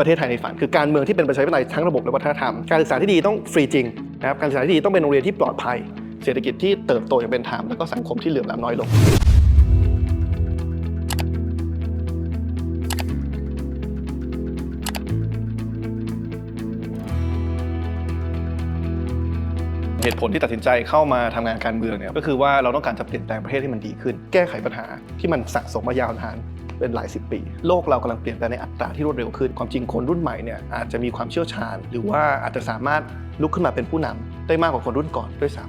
ประเทศไทยในฝันคือการเมืองที่เป็นประชาธิปไตยทั้งระบบและวัฒนธรรม การศึกษาที่ดีต้องฟรีจริงนะครับการศึกษาที่ดีต้องเป็นโรงเรียนที่ปลอดภัย เศรษฐกิจที่เติบโตอย่างเป็นธรรมแล้วก็สังคมที่เหลื่อมล้ำน้อยลงเหตุผลที่ตัดสินใจเข้ามาทำงานการเมืองเนี่ยก็คือว่าเราต้องการจะเปลี่ยนแปลงประเทศให้มันดีขึ้น แก้ไขปัญหาที่มันสะสมมายาวนาน เป็นหลายสิบปี โลกเรากำลังเปลี่ยนแปลงในอัตราที่รวดเร็วขึ้น ความจริงคนรุ่นใหม่เนี่ยอาจจะมีความเชี่ยวชาญ หรือว่าอาจจะสามารถลุกขึ้นมาเป็นผู้นำได้มากกว่าคนรุ่นก่อนด้วยซ้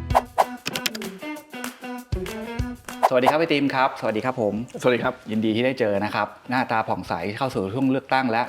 สวัสดีครับไอติมครับ สวัสดีครับผมำสวัสดีครับ ยินดีที่ได้เจอนะครับ หน้าตาผ่องใสเข้าสู่ช่วงเลือกตั้งแล้ว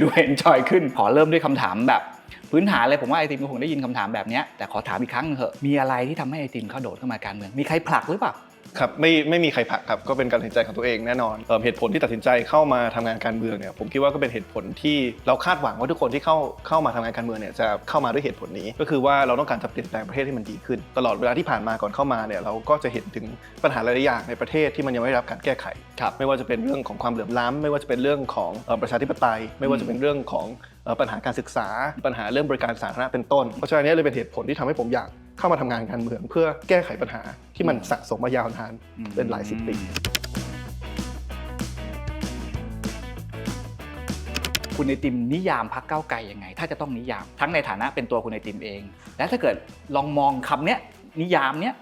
ดูเห็นจอยขึ้น ขอเริ่มด้วยคำถามแบบ พื้นฐานเลยผมว่าไอติมก็คงได้ยินคำถามแบบเนี้ยแต่ขอถามอีกครั้งหนึ่งเถอะมีอะไรที่ทำให้ไอติมเข้าโดดเข้ามาการเมืองมีใครผลักหรือเปล่า ครับไม่ไม่มีใครผลักครับก็เป็นการตัดสินใจของตัวเองแน่นอนเอ่อเหตุผลที่ตัดสินใจเข้ามาทำงานการเมืองเนี่ยผมคิดว่าก็เป็นเหตุผลที่เราคาดหวังว่าทุกคนที่เข้าเข้ามาทำงานการเมืองเนี่ยจะเข้ามาด้วยเหตุผลนี้ ก็คือว่าเราต้องการจะเปลี่ยนแปลงประเทศให้มันดีขึ้น ตลอดเวลาที่ผ่านมาก่อนเข้ามาเนี่ยเราก็จะเห็นถึงปัญหาหลายๆอย่างในประเทศที่มันยังไม่ได้รับการแก้ไข ครับไม่ว่าจะเป็นเรื่องของความเหลื่อมล้ำไม่ว่าจะเป็นเรื่องของเอ่อประชาธิปไตย ไม่ว่าจะเป็นเรื่องของเอ่อปัญหาการศึกษา ปัญหาเรื่องบริการสาธารณะเป็นต้น เพราะฉะนั้นเนยเลยเป็นเหตุผลที่ทำให้ผมอยาก เข้ามาทำงานการเมือง เพื่อแก้ไขปัญหาที่มันสะสมมายาวนานอืมเป็นหลายสิบปีคุณไอติมนิยามพักเก้าวไกลยังไง ถ้าจะต้องนิยามทั้งในฐานะเป็นตัวคุณไอติมเอง และถ้าเกิดลองมองคำเนี้ยนิยามเนี้ย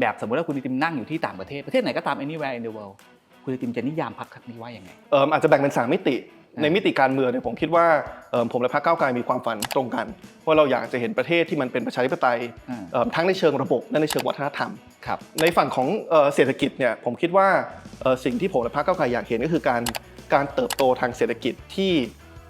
แบบสมมติว่าคุณไอติมนั่งอยู่ที่ต่างประเทศ ประเทศไหนก็ตาม anywhere in the world คุณไอติมจะนิยามพักนี้ว่ายังไงเอิ่มอาจจะแบ่งเป็นสามมิติอ่า ในมิติการเมืองเนี่ยผมคิดว่าเอิ่มผมและพรรคก้าวไกลมีความฝันตรงกันว่าเราอยากจะเห็นประเทศที่มันเป็นประชาธิปไตยอ่าเอิ่มทั้งในเชิงระบบและในเชิงวัฒนธรรมครับในฝั่งของเอ่อเศรษฐกิจเนี่ยผมคิดว่าเอ่อสิ่งที่ผมและพรรคก้าวไกลอยากเห็นก็คือการการเติบโตทางเศรษฐกิจที่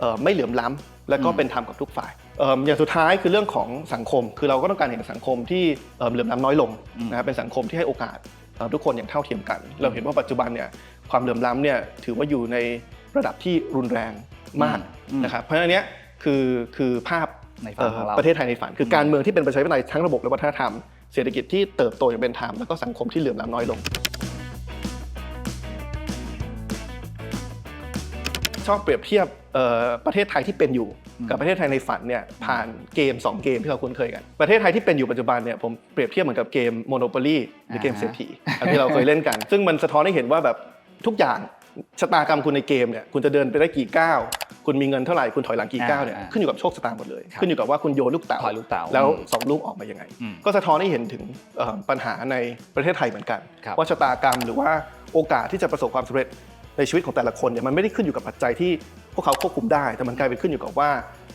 เอ่อไม่เหลื่อมล้ำและก็อืมเป็นธรรมกับทุกฝ่ายเอิ่มอย่างสุดท้ายคือเรื่องของสังคม คือเราก็ต้องการเห็นสังคมที่เอิ่มเหลื่อมล้ำน้อยลงนะครับเป็นสังคมที่ให้โอกาสเอ่อทุกคนอย่างเท่าเทียมกัน เราเห็นว่าปัจจุบันเนี่ยความเหลื่อมล้ำเนี่ยถือว่าอยู่ใน ระดับที่รุนแรงมากอืมนะครับเพราะฉะนั้นเนี้ยคือคือภาพในฝันของเราเอ่อประเทศไทยในฝันคือการเมืองที่เป็นประชาธิปไตยทั้งระบบและวัฒนธรรมเศรษฐกิจที่เติบโตอย่างเป็นธรรมแล้วก็สังคมที่เหลื่อมล้ำน้อยลง ชอบเปรียบเทียบเอ่อประเทศไทยที่เป็นอยู่อืมกับประเทศไทยในฝันเนี่ยผ่านเกม 2 เกมที่เราคุ้นเคยกัน ประเทศไทยที่เป็นอยู่ปัจจุบันเนี่ยผมเปรียบเทียบเหมือนกับเกม Monopoly หรือเกมอ่าฮะเศรษฐีอันที่เราเคยเล่นกัน ซึ่งมันสะท้อนให้เห็นว่าแบบทุกอย่าง ชะตากรรมคุณในเกมเนี่ยคุณจะเดินไปได้กี่ก้าวคุณมีเงินเท่าไหร่คุณถอยหลังกี่ก้าวเนี่ยอ่าขึ้นอยู่กับโชคชะตาหมดเลยครับขึ้นอยู่กับว่าคุณโยนลูกเต๋าถอยลูกเต๋าแล้วอืมสองลูกออกมายังไงอืมก็สะท้อนให้เห็นถึงเอ่อปัญหาในประเทศไทยเหมือนกันครับว่าชะตากรรมหรือว่าโอกาสที่จะประสบความสำเร็จในชีวิตของแต่ละคนเนี่ยมันไม่ได้ขึ้นอยู่กับปัจจัยที่พวกเขาควบคุมได้ แต่มันกลายเป็นขึ้นอยู่กับว่า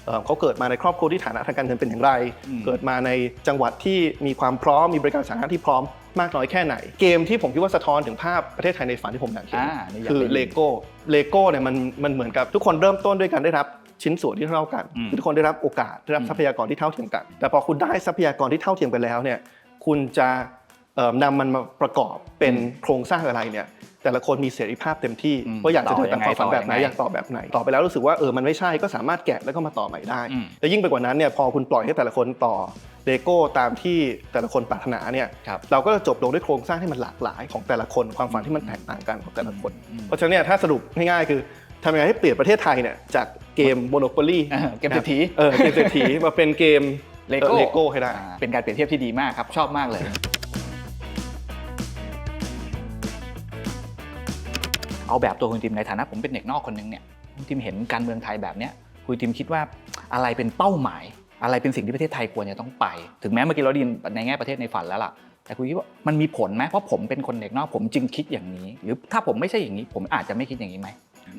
เอ่อเขาเกิดมาในครอบครัวที่ฐานะทางการเงินเป็นอย่างไรอืมเกิดมาในจังหวัดที่มีความพร้อมมีบริการสาธารณะที่พร้อมมากน้อยแค่ไหน เกมที่ผมคิดว่าสะท้อนถึงภาพประเทศไทยในฝันที่ผมอยากเห็นอ่านี่อยากคือได้ยินเลโก้เลโก้เนี่ยมันมันเหมือนกับทุกคนเริ่มต้นด้วยการได้รับชิ้นส่วนที่เท่ากันอืมคือทุกคนได้รับโอกาสได้รับอืมทรัพยากรที่เท่าเทียมกัน แต่พอคุณได้ทรัพยากรที่เท่าเทียมกันแล้วเนี่ยคุณจะเอ่อนำมันมาประกอบเป็นโครงสร้างอะไรเนี่ย แต่ละคนมีเสรีภาพเต็มที่อืมว่าอยากจะต่อเดินตามความฝันแบบไหนยังไงอยากต่อแบบไหนต่อไปแล้วรู้สึกว่าเออมันไม่ใช่ก็สามารถแกะแล้วก็มาต่อใหม่ได้อืมแต่ยิ่งไปกว่านั้นเนี่ยพอคุณปล่อยให้แต่ละคนต่อเลโก้ตามที่แต่ละคนปรารถนาเนี่ยครับเราก็จะจบลงด้วยโครงสร้างที่มันหลากหลายของแต่ละคนความฝันที่มันแตกต่างกันของแต่ละคนอืมเพราะฉะนั้นเนี่ยถ้าสรุปง่ายๆคือทำยังไงให้เปลี่ยนประเทศไทยเนี่ยจากเกม Monopoly อ่าเกมเศรษฐีเออเกมเศรษฐีมาเป็นเกมเลโก้เลโก้ให้ได้อ่าเป็นการเปรียบเทียบที่ดีมากครับชอบมากเลย เอาแบบตัวคุณทิมในฐานะผมเป็นเด็กนอกคนนึงเนี่ยคุณทิมเห็นการเมืองไทยแบบเนี้ยคุณทิมคิดว่าอะไรเป็นเป้าหมาย อะไรเป็นสิ่งที่ประเทศไทยควรจะต้องไป ถึงแม้เมื่อกี้เราดินในแง่ประเทศในฝันแล้วล่ะแต่คุณคิดว่ามันมีผลไหมเพราะผมเป็นคนเด็กนอกผมจึงคิดอย่างนี้ หรือถ้าผมไม่ใช่อย่างนี้ ผมอาจจะไม่คิดอย่างนี้ไหม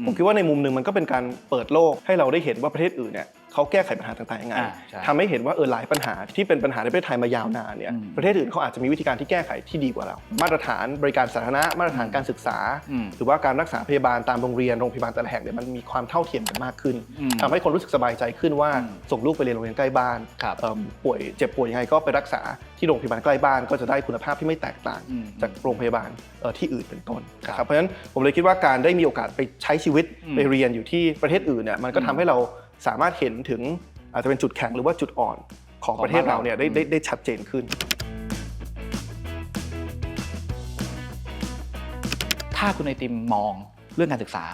ผมคิดว่าในมุมหนึ่งมันก็เป็นการเปิดโลกให้เราได้เห็นว่าประเทศอื่นเนี่ย เขาแก้ไขปัญหาต่างๆยังไงอ่าใช่ทำให้เห็นว่าเออหลายปัญหาที่เป็นปัญหาในประเทศไทยมายาวนานเนี่ยอืมประเทศอื่นเขาอาจจะมีวิธีการที่แก้ไขที่ดีกว่าเรา มาตรฐานบริการสาธารณะมาตรฐานการศึกษา อืมหรือว่าการรักษาพยาบาลตามโรงเรียนโรงพยาบาลแต่ละแห่งเนี่ยมันมีความเท่าเทียมกันมากขึ้นอืมทำให้คนรู้สึกสบายใจขึ้นว่าอืมส่งลูกไปเรียนโรงเรียนใกล้บ้านครับเอิ่มป่วยเจ็บป่วยยังไงก็ไปรักษาที่โรงพยาบาลใกล้บ้าน ก็จะได้คุณภาพที่ไม่แตกต่าง อืม จากโรงพยาบาลเอ่อที่อื่นเป็นต้นครับนะครับเพราะฉะนั้นผมเลยคิดว่าการได้มีโอกาสไปใช้ชีวิตอืม ไปเรียนอยู่ที่ประเทศอื่นเนี่ยมันก็อืมทำให้เรา สามารถเห็นถึงอาจจะเป็นจุดแข็งหรือว่าจุดอ่อนของของประเทศเราเนี่ยได้บ้านเราได้ได้ชัดเจนขึ้น ถ้าคุณไอติมมองเรื่องการศึกษา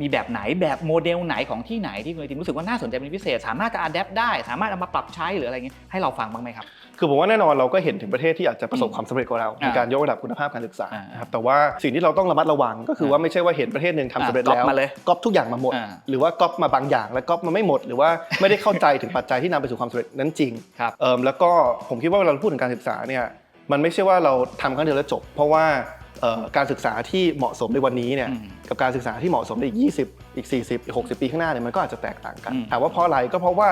มีแบบไหนแบบโมเดลไหนของที่ไหนที่คุณไอติมรู้สึกว่าน่าสนใจเป็นพิเศษ สามารถจะอัดแอปได้ สามารถเอามาปรับใช้หรืออะไรเงี้ยให้เราฟังบ้างไหมครับ คือผมว่าแน่นอนเราก็เห็นถึงประเทศที่อาจจะประสบอืมความสำเร็จกว่าเราอ่าในการยกระดับคุณภาพการศึกษาอ่านนะครับแต่ว่าสิ่งที่เราต้องระมัดระวังก็คือว่าไม่ใช่ว่าเห็นประเทศหนึ่งทำสำเร็จอ่าก๊อปแล้วมาเลยก๊อปทุกอย่างมาหมดอ่าหรือว่าก๊อปมาบางอย่างแล้วก๊อปมาไม่หมด หรือว่าไม่ได้เข้าใจถึงปัจจัยที่นำไปสู่ความสำเร็จนั้นจริงครับเอิ่มแล้วก็ผมคิดว่าเวลาเราพูดถึงการศึกษาเนี่ยมันไม่ใช่ว่าเราทำครั้งเดียวแล้วจบ เพราะว่าเอ่อ การศึกษาที่เหมาะสมในวันนี้เนี่ยอืมกับการศึกษาที่เหมาะสมในอีก 20 อีก 40 อีก 60 ปีข้างหน้าเนี่ยมันก็อาจจะแตกต่างกันอืมถามว่าเพราะอะไรก็เพราะว่า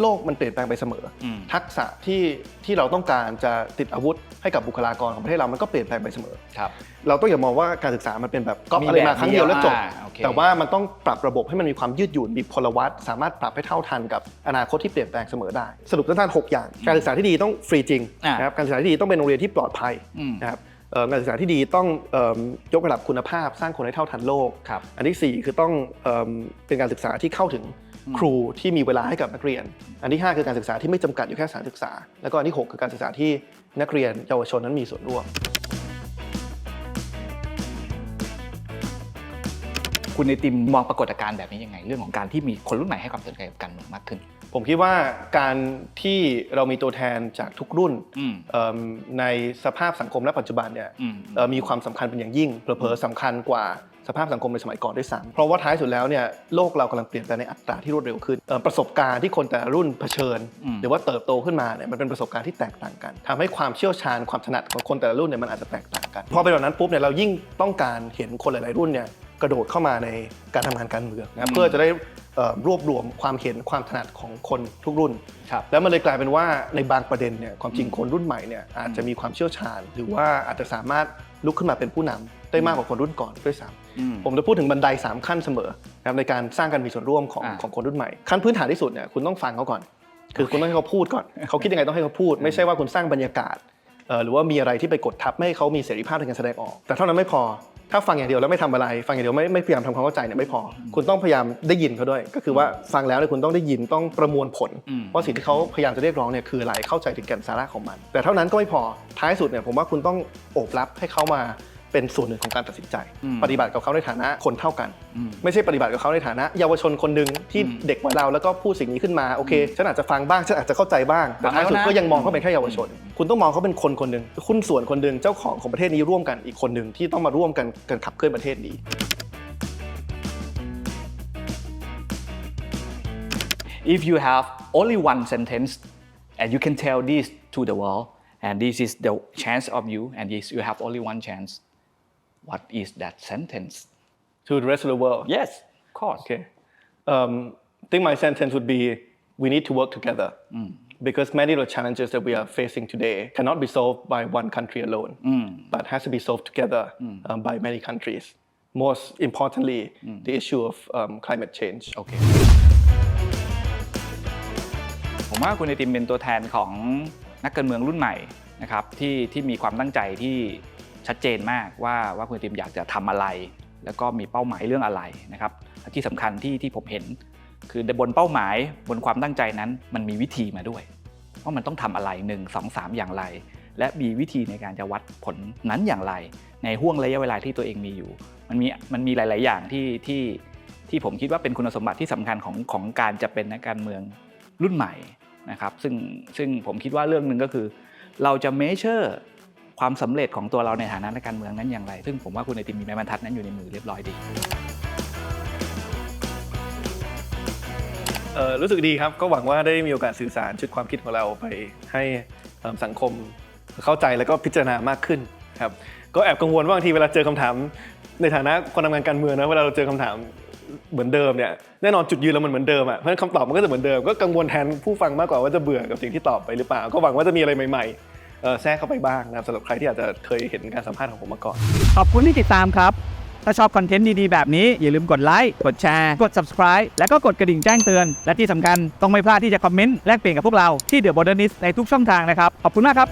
โลกมันเปลี่ยนแปลงไปเสมอออืมทักษะที่ที่เราต้องการจะติดอาวุธให้กับบุคลากรของประเทศเรามันก็เปลี่ยนแปลงไปเสมอครับเราต้องอย่ามองว่าการศึกษามันเป็นแบบก๊อปมีอะไรมาแบบครั้งเดียวแล้วจบอ่าโอเคแต่ว่ามันต้องปรับระบบให้มันมีความยืดหยุ่นมีพลวัตสามารถปรับให้เท่าทันกับอนาคตที่เปลี่ยนแปลงเสมอได้ สรุปสั้นๆหกอย่าง การศึกษาที่ดีต้องฟรีจริงอ่านะครับการศึกษาที่ดีต้องเป็นโรงเรียนที่ปลอดภัยอืมนะครับ เอ่อการศึกษาที่ดีต้องเอิ่มยกระดับคุณภาพสร้างคนให้เท่าทันโลกครับอันที่สี่คือต้องเอิ่มเป็นการศึกษาที่เข้าถึงอืมครูที่มีเวลาให้กับนักเรียน อันที่ห้าคือการศึกษาที่ไม่จำกัดอยู่แค่สถานศึกษา แล้วก็อันที่หกคือการศึกษาที่นักเรียนเยาวชนนั้นมีส่วนร่วม คุณไอติมมองปรากฏการณ์แบบนี้ยังไง เรื่องของการที่มีคนรุ่นใหม่ให้ความสนใจกับการเมืองมากขึ้น ผมคิดว่าการที่เรามีตัวแทนจากทุกรุ่นอืมเอิ่มในสภาพสังคมและปัจจุบันเนี่ยอืมเอ่อมีความสำคัญเป็นอย่างยิ่งเผลอๆสำคัญกว่าสภาพสังคมในสมัยก่อนด้วยซ้ำเพราะว่าท้ายสุดแล้วเนี่ยโลกเรากำลังเปลี่ยนแปลงในอัตราที่รวดเร็วขึ้นเอ่อประสบการณ์ที่คนแต่ละรุ่นเผชิญอืมหรือว่าเติบโตขึ้นมาเนี่ยมันเป็นประสบการณ์ที่แตกต่างกันทำให้ความเชี่ยวชาญความถนัดของคนแต่ละรุ่นเนี่ยมันอาจจะแตกต่างกันพอเป็นแบบนั้นปุ๊บเนี่ยเรายิ่งต้องการเห็นคนหลายๆรุ่นเนี่ย กระโดดเข้ามาในการทำงานการเมืองนะเพื่อจะได้เอ่อรวบรวมความเห็นความถนัดของคนทุกรุ่นครับแล้วมันเลยกลายเป็นว่าในบางประเด็นเนี่ยความจริงคนรุ่นใหม่เนี่ยอาจจะมีความเชี่ยวชาญ หรือว่าอาจจะสามารถลุกขึ้นมาเป็นผู้นำได้มากกว่าคนรุ่นก่อนด้วยซ้อืมำผมจะพูดถึงบันได 3 ขั้นเสมอนะครับในการสร้างการมีส่วนร่วมของอ่าของคนรุ่นใหม่ ขั้นพื้นฐานที่สุดเนี่ยคุณต้องฟังเขาก่อน คือคุณต้องให้เขาพูดก่อนเขาคิดยังไงต้องให้เขาพูด ไม่ใช่ว่าคุณสร้างบรรยากาศเอ่อหรือว่ามีอะไรที่ไปกดทับไม่ให้เขามีเสรีภาพในการแสดงออก แต่เท่านั้นไม่พอ ถ้าฟังอย่างเดียวแล้วไม่ทำอะไร ฟังอย่างเดียวไม่ไม่พยายามทำความเข้าใจเนี่ยไม่พอ คุณต้องพยายามได้ยินเขาด้วย ก็คือว่าฟังแล้วเนี่ยคุณต้องได้ยินต้องประมวลผลอืมว่าสิ่งที่เขาพยายามจะเรียกร้องเนี่ยคืออะไรเข้าใจถึงแก่นสาระของมัน แต่เท่านั้นก็ไม่พอท้ายสุดเนี่ยผมว่าคุณต้องโอบรับให้เขามา เป็นส่วนหนึ่งของการตัดสินใจ อืมปฏิบัติกับเขาในฐานะคนเท่ากัน อืม ไม่ใช่ปฏิบัติกับเขาในฐานะ เยาวชนคนหนึ่งที่อืมเด็กกว่าเราแล้วก็พูดสิ่งนี้ขึ้นมาโอเคฉันอาจจะฟังบ้างฉันอาจจะเข้าใจบ้างแต่ท้ายสุดฟังแล้วนะก็ยังมองเขาเป็นแค่เยาวชน คุณต้องมองเขาเป็นคนคนหนึ่งคุณส่วนคนหนึ่งเจ้าของของประเทศนี้ร่วมกันอีกคนหนึ่งที่ต้องมาร่วมกันกันขับเคลื่อนประเทศนี้ if you have only one sentence and you can tell this to the world and this is the chance of you and this you have only one chance what is that sentence to the rest of the world yes of course Okay. Um, I think my sentence would be we need to work together because many of the challenges that we are facing today cannot be solved by one country alone, but has to be solved together um, by many countries. Most importantly, the issue of um, climate change. โอเค ผมว่าคุณไอติมเป็นตัวแทนของนักการเมืองรุ่นใหม่นะครับที่ที่มีความตั้งใจที่ ชัดเจนมากว่าว่าคุณติมอยากจะทำอะไร แล้วก็มีเป้าหมายเรื่องอะไรนะครับที่สำคัญที่ที่ผมเห็น คือบนเป้าหมายบนความตั้งใจนั้น มันมีวิธีมาด้วยว่ามันต้องทำอะไร 1 2 3 อย่างไร และมีวิธีในการจะวัดผลนั้นอย่างไร ในห่วงระยะเวลาที่ตัวเองมีอยู่ มันมีมันมีหลาย ๆ อย่างที่ที่ที่ผมคิดว่าเป็นคุณสมบัติที่สำคัญของของการจะเป็นนักการเมืองรุ่นใหม่นะครับซึ่งซึ่งผมคิดว่าเรื่องหนึ่งก็คือ เราจะ measure ความสำเร็จของตัวเราในฐานะนักการเมืองนั้นอย่างไร ซึ่งผมว่าคุณไอติมมีไม้บรรทัดนั้นอยู่ในมือเรียบร้อยดีรู้สึกดีครับก็หวังว่าได้มีโอกาสสื่อสารชุดความคิดของเราไปให้สังคมเข้าใจแล้วก็พิจารณามากขึ้นครับก็แอบกังวลว่าบางทีเวลาเจอคำถาม ในฐานะคนทำงานการเมืองนะเวลาเราเจอคำถามเหมือนเดิมเนี่ยแน่นอนจุดยืนเรามันเหมือนเดิมอะเพราะฉะนั้นคำตอบมันก็จะเหมือนเดิมก็กังวลแทนผู้ฟังมากกว่าว่าจะเบื่อกับสิ่งที่ตอบไปหรือเปล่า ก็หวังว่าจะมีอะไรใหม่ ๆ แทรกเข้าไปบ้างนะครับสำหรับใครที่อาจจะเคยเห็นการสัมภาษณ์ของผมมาก่อน ขอบคุณที่ติดตามครับ ถ้าชอบคอนเทนต์ดี ๆ แบบนี้ อย่าลืมกดไลค์ กดแชร์ กด subscribe แล้วก็กดกระดิ่งแจ้งเตือน และที่สำคัญต้องไม่พลาดที่จะคอมเมนต์แลกเปลี่ยนกับพวกเราที่ The Modernist ในทุกช่องทางนะครับ ขอบคุณมากครับ